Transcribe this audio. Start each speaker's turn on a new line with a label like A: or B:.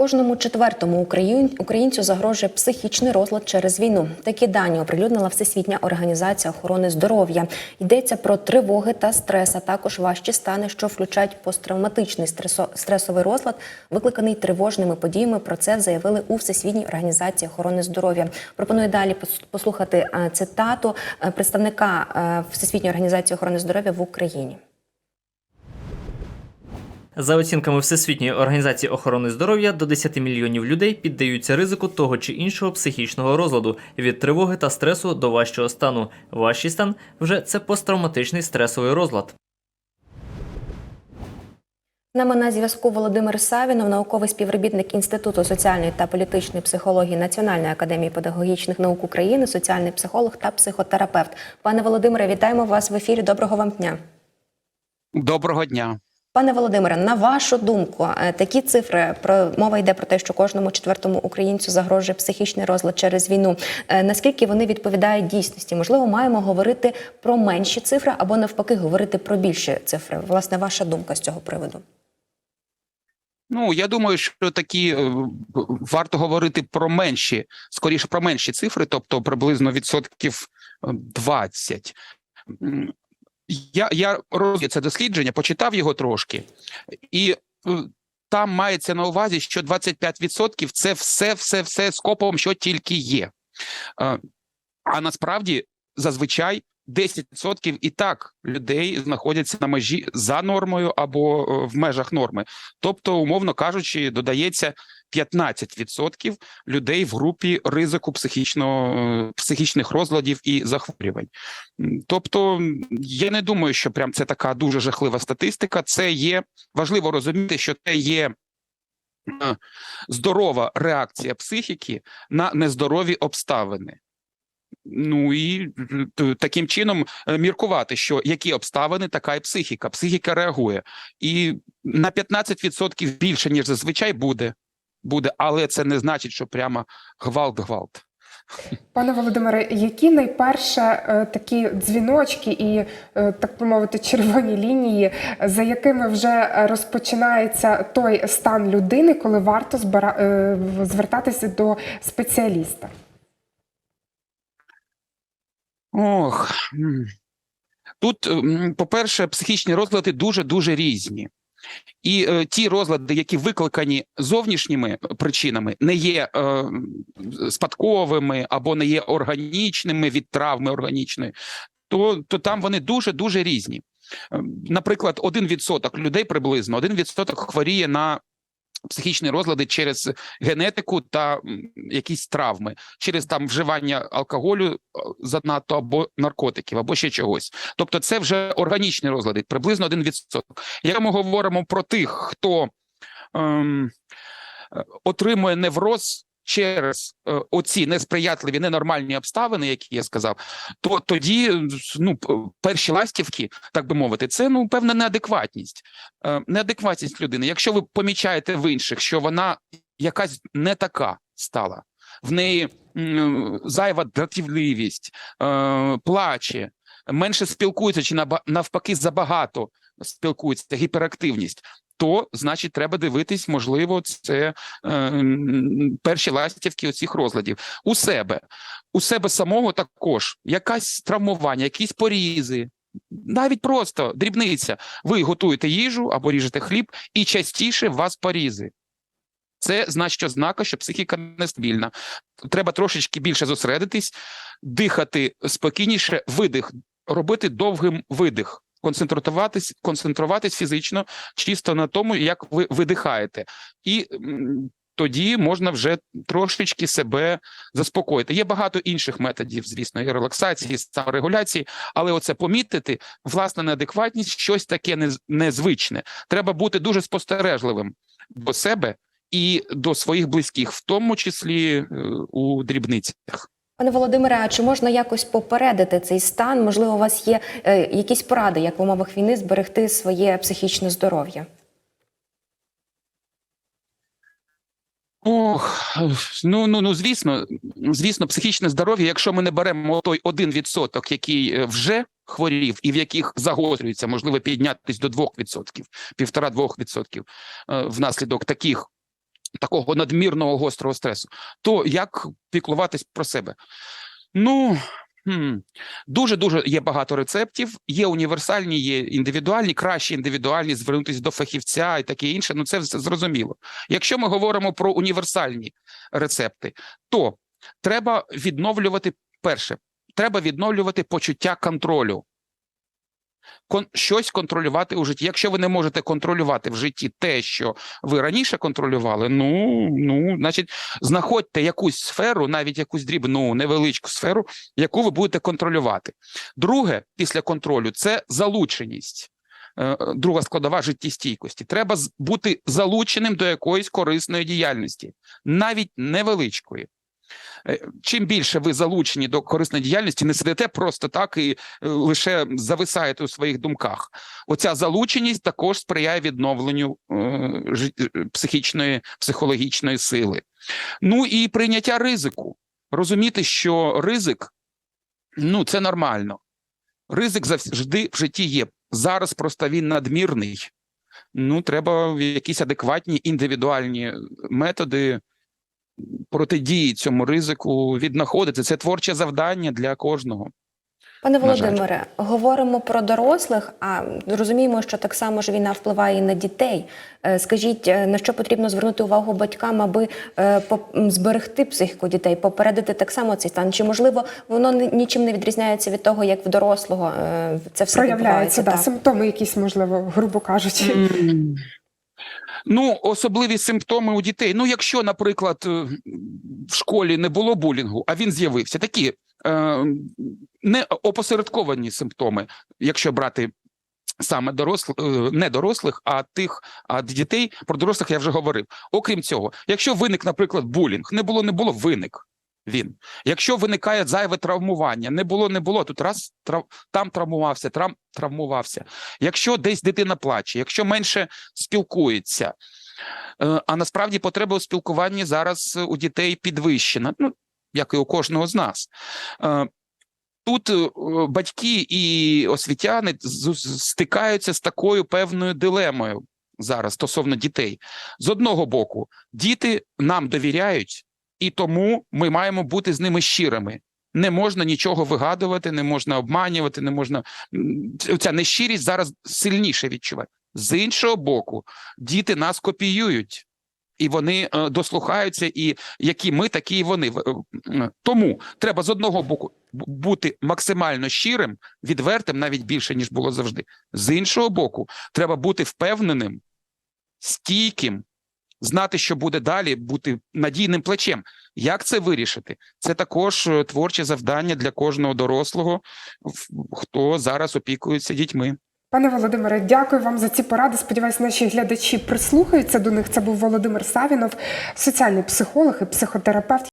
A: Кожному четвертому українцю загрожує психічний розлад через війну. Такі дані оприлюднила Всесвітня організація охорони здоров'я. Йдеться про тривоги та стрес, а також важчі стани, що включають посттравматичний стресо- стресовий розлад, викликаний тривожними подіями. Про це заявили у Всесвітній організації охорони здоров'я. Пропоную далі пос- послухати е, цитату е, представника е, Всесвітньої організації охорони здоров'я в Україні.
B: За оцінками Всесвітньої організації охорони здоров'я, до 10 мільйонів людей піддаються ризику того чи іншого психічного розладу від тривоги та стресу до важчого стану. Важчий стан вже це посттравматичний стресовий розлад.
A: З нами на зв'язку Володимир Савінов, науковий співробітник Інституту соціальної та політичної психології Національної академії педагогічних наук України, соціальний психолог та психотерапевт. Пане Володимире, вітаємо вас в ефірі. Доброго вам дня.
C: Доброго дня.
A: Пане Володимире, на вашу думку, е, такі цифри про мова йде про те, що кожному четвертому українцю загрожує психічний розлад через війну. Е, Наскільки вони відповідають дійсності? Можливо, маємо говорити про менші цифри або навпаки говорити про більші цифри. Власне, ваша думка з цього приводу.
C: Ну я думаю, що такі е, варто говорити про менші, скоріше про менші цифри, тобто приблизно відсотків е, 20. Я, я розумію це дослідження, почитав його трошки, і е, там мається на увазі, що 25% це все, все, все скопом, що тільки є. Е, А насправді зазвичай 10% і так людей знаходяться на межі за нормою або е, в межах норми. Тобто, умовно кажучи, додається 15% людей в групі ризику е, психічних розладів і захворювань. Тобто, я не думаю, що прям це така дуже жахлива статистика. Це є важливо розуміти, що це є. е, Здорова реакція психіки на нездорові обставини. Ну і таким чином е, міркувати, що які обставини, така і психіка. Психіка реагує. І на 15% більше, ніж зазвичай буде. Буде, але це не значить, що прямо гвалт-гвалт.
D: Пане Володимире, які найперше е, такі дзвіночки і, е, так би мовити, червоні лінії, за якими вже розпочинається той стан людини, коли варто збира... е, звертатися до спеціаліста?
C: Ох. Тут, по-перше, психічні розлади дуже-дуже різні. І е, ті розлади, які викликані зовнішніми причинами, не є е, спадковими або не є органічними від травми органічної, то, то там вони дуже-дуже різні. Е, Наприклад, 1% людей приблизно 1% хворіє на психічні розлади через генетику та якісь травми, через там вживання алкоголю е, занадто або наркотиків, або ще чогось. Тобто, це вже органічні розлади, приблизно 1%. Як ми говоримо про тих, хто ем, е, отримує невроз через е, оці несприятливі, ненормальні обставини, які я сказав, то тоді ну перші ластівки, так би мовити, це ну певна неадекватність. Е, неадекватність людини. Якщо ви помічаєте в інших, що вона якась не така стала, в неї зайва дратівливість, е, плаче, менше спілкується чи навпаки забагато спілкується, гіперактивність. То, значить, треба дивитись, можливо, це е, перші ластівки оцих розладів у себе, у себе самого також якась травмування, якісь порізи, навіть просто дрібниця. Ви готуєте їжу або ріжете хліб, і частіше у вас порізи. Це значить ознака, що психіка нестабільна. Треба трошечки більше зосередитись, дихати спокійніше, видих, робити довгим видих, концентруватись, концентруватись фізично чисто на тому, як ви видихаєте. І тоді можна вже трошечки себе заспокоїти. Є багато інших методів, звісно, і релаксації, і саморегуляції, але оце помітити власна неадекватність, щось таке незвичне. Треба бути дуже спостережливим до себе і до своїх близьких, в тому числі е, у дрібницях.
A: Пане Володимире, а чи можна якось попередити цей стан? Можливо, у вас є е, якісь поради, як в умовах війни зберегти своє психічне здоров'я?
C: Ох, ну ну ну звісно, звісно, психічне здоров'я. Якщо ми не беремо той один відсоток, який е, вже хворів, і в яких загострюється, можливо, піднятись до 2%, півтора-двох відсотків е, внаслідок таких такого надмірного гострого стресу, то як піклуватись про себе? Ну. Дуже-дуже є багато рецептів, є універсальні, є індивідуальні, краще індивідуальні, звернутися до фахівця і таке інше. Ну це зрозуміло. Якщо ми говоримо про універсальні рецепти, то треба відновлювати перше, треба відновлювати почуття контролю. Щось контролювати у житті. Якщо ви не можете контролювати в житті те, що ви раніше контролювали, ну, ну, значить, знаходьте якусь сферу, навіть якусь дрібну, невеличку сферу, яку ви будете контролювати. Друге, після контролю, це залученість. Е, Друга складова життєстійкості. Треба бути залученим до якоїсь корисної діяльності, навіть невеличкої. Е, Чим більше ви залучені до корисної діяльності, не сидите просто так і е, лише зависаєте у своїх думках. Оця залученість також сприяє відновленню е, психічної, психологічної сили. Ну і прийняття ризику. Розуміти, що ризик ну це нормально. Ризик завжди в житті є. Зараз просто він надмірний. Ну, треба якісь адекватні індивідуальні методи протидії цьому ризику віднаходити. Це творче завдання для кожного.
A: Пане Володимире, говоримо про дорослих, а розуміємо, що так само ж війна впливає і на дітей. Е, Скажіть, е, на що потрібно звернути увагу батькам, аби е, зберегти психіку дітей, попередити так само цей стан? Чи можливо воно ні- нічим не відрізняється від того, як в дорослого це все
D: Проявляються да,
A: відбувається?
D: симптоми, якісь, можливо, грубо кажучи.
C: Ну, особливі симптоми у дітей. Ну, якщо, наприклад, е, в школі не було булінгу, а він з'явився, такі е, не опосередковані симптоми, якщо брати саме дорослих, не дорослих, а тих а дітей. Про дорослих я вже говорив. Окрім цього, якщо виник, наприклад, булінг, не було, не було, виник. Він, якщо виникає зайве травмування, не було, не було. Тут раз трав, там травмувався, там травмувався. Якщо десь дитина плаче, якщо менше спілкується, е, а насправді потреба у спілкуванні зараз у дітей підвищена, ну як і у кожного з нас. Е, Тут е, батьки і освітяни стикаються з такою певною дилемою зараз стосовно дітей. З одного боку, діти нам довіряють, і тому ми маємо бути з ними щирими. Не можна нічого вигадувати, не можна обманювати, не можна ця нещирість зараз сильніше відчувати. З іншого боку, діти нас копіюють. І вони е, дослухаються, і які ми, такі і вони. Е, Тому треба з одного боку бути максимально щирим, відвертим, навіть більше ніж було завжди. З іншого боку, треба бути впевненим, стійким, знати, що буде далі, бути надійним плечем. Як це вирішити? Це також е, творче завдання для кожного дорослого, хто зараз опікується дітьми.
D: Пане Володимире, дякую вам за ці поради. Сподіваюсь, наші глядачі прислухаються до них. Це був Володимир Савінов, соціальний психолог і психотерапевт.